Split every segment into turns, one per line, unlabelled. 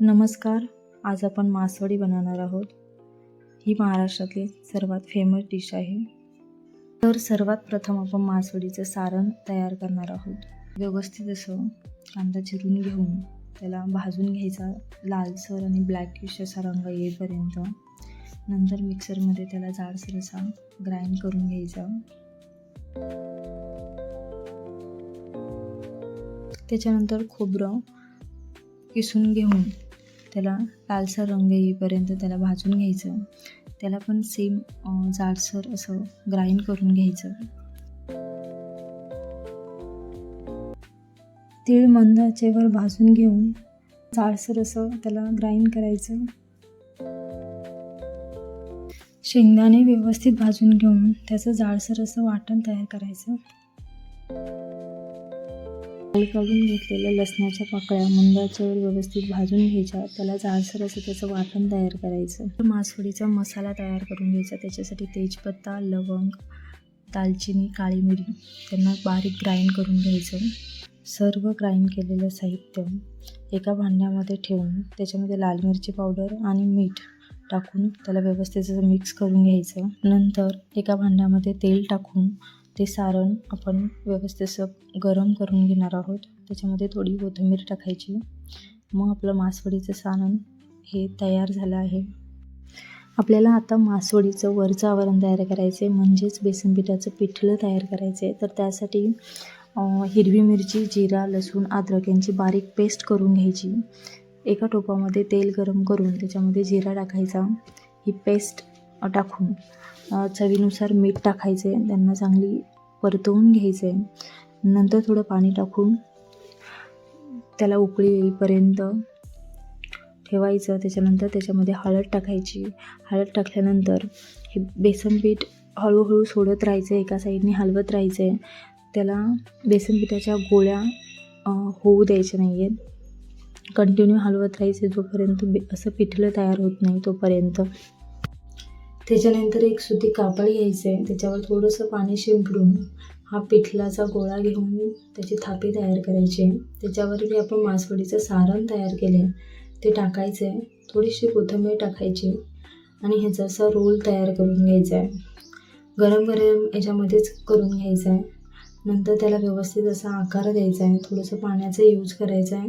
नमस्कार आज आपण मासवडी बनवणार आहोत. ही महाराष्ट्रातली सर्वात फेमस डिश आहे. तर सर्वात प्रथम आपण मासवडीचं सारण तयार करणार आहोत. व्यवस्थित असं कांदा चिरून घेऊन त्याला भाजून घ्यायचा. लालसर आणि ब्लॅकिश असा रंग येईपर्यंत नंतर मिक्सरमध्ये त्याला जाडसर असा ग्राइंड करून घ्यायचा. त्याच्यानंतर खोबरं किसून घेऊन त्याला लालसर रंग येईपर्यंत त्याला भाजून घ्यायचं. त्याला पण सेम जाडसर असं ग्राइंड करून घ्यायचं. तीळ मंद आचेवर भाजून घेऊन जाडसर असं त्याला ग्राइंड करायचं. शेंगदाणे व्यवस्थित भाजून घेऊन त्याचं जाडसर असं वाटण तयार करायचं. काढून घेतलेल्या लसणाच्या पाकळ्या मंदाच्यावर व्यवस्थित भाजून घ्यायच्या. त्याला जाडसर असं त्याचं वाटण तयार करायचं. तर मासवडीचा मसाला तयार करून घ्यायचा. त्याच्यासाठी तेजपत्ता लवंग दालचिनी काळी मिरी त्यांना बारीक ग्राइंड करून घ्यायचं. सर्व ग्राइंड केलेलं साहित्य एका भांड्यामध्ये ठेवून त्याच्यामध्ये लाल मिरची पावडर आणि मीठ टाकून त्याला व्यवस्थित मिक्स करून घ्यायचं. नंतर एका भांड्यामध्ये तेल टाकून ते सारण आपण व्यवस्थित असं गरम करून घेणार आहोत. त्याच्यामध्ये थोडी कोथिंबीर टाकायची. मग आपलं मासवडीचं सारण हे तयार झालं आहे. आपल्याला आता मासवडीचं वरचं आवरण तयार करायचं आहे म्हणजेच बेसन पिठाचं पिठलं तयार करायचं आहे तर त्यासाठी हिरवी मिरची जिरा लसूण अद्रक यांची बारीक पेस्ट करून घ्यायची. एका टोपामध्ये तेल गरम करून त्याच्यामध्ये जिरा टाकायचा. ही पेस्ट टाकून चवीनुसार मीठ टाकायचे त्यांना चांगली परतवून घ्यायचे. नंतर थोडं पाणी टाकून त्याला उकळी येईपर्यंत ठेवायचं. त्याच्यानंतर त्याच्यामध्ये हळद टाकायची. हळद टाकल्यानंतर हे बेसन पीठ हळूहळू सोडत राहायचं एका साईडने हलवत राहायचं. त्याला बेसन पिठाच्या गोळ्या होऊ द्यायच्या नाही आहेत कंटिन्यू हलवत राहायचे जोपर्यंत बे असं पिठलं तयार होत नाही तोपर्यंत. त्याच्यानंतर एक सुती कापड घ्यायचं आहे त्याच्यावर थोडंसं पाणी शिंपडून हा पिठलाचा गोळा घेऊन त्याची थापी तयार करायची. त्याच्यावरती आपण मासवडीचं सारण तयार केले ते टाकायचं आहे थोडीशी कोथिंबीर टाकायची आणि ह्याचा असा रोल तयार करून घ्यायचा आहे गरम गरम याच्यामध्येच करून घ्यायचा आहे नंतर त्याला व्यवस्थित असा आकार द्यायचा आहे थोडंसं पाण्याचा यूज करायचा आहे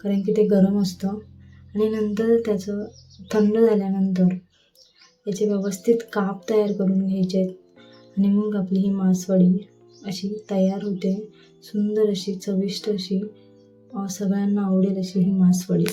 कारण की ते गरम असतं. आणि नंतर त्याचं थंड झाल्यानंतर याचे व्यवस्थित काप तयार करून घ्यायचे आहेत. आणि मग आपली ही मासवडी अशी तयार होते. सुंदर अशी चविष्ट अशी सगळ्यांना आवडेल अशी ही मासवडी.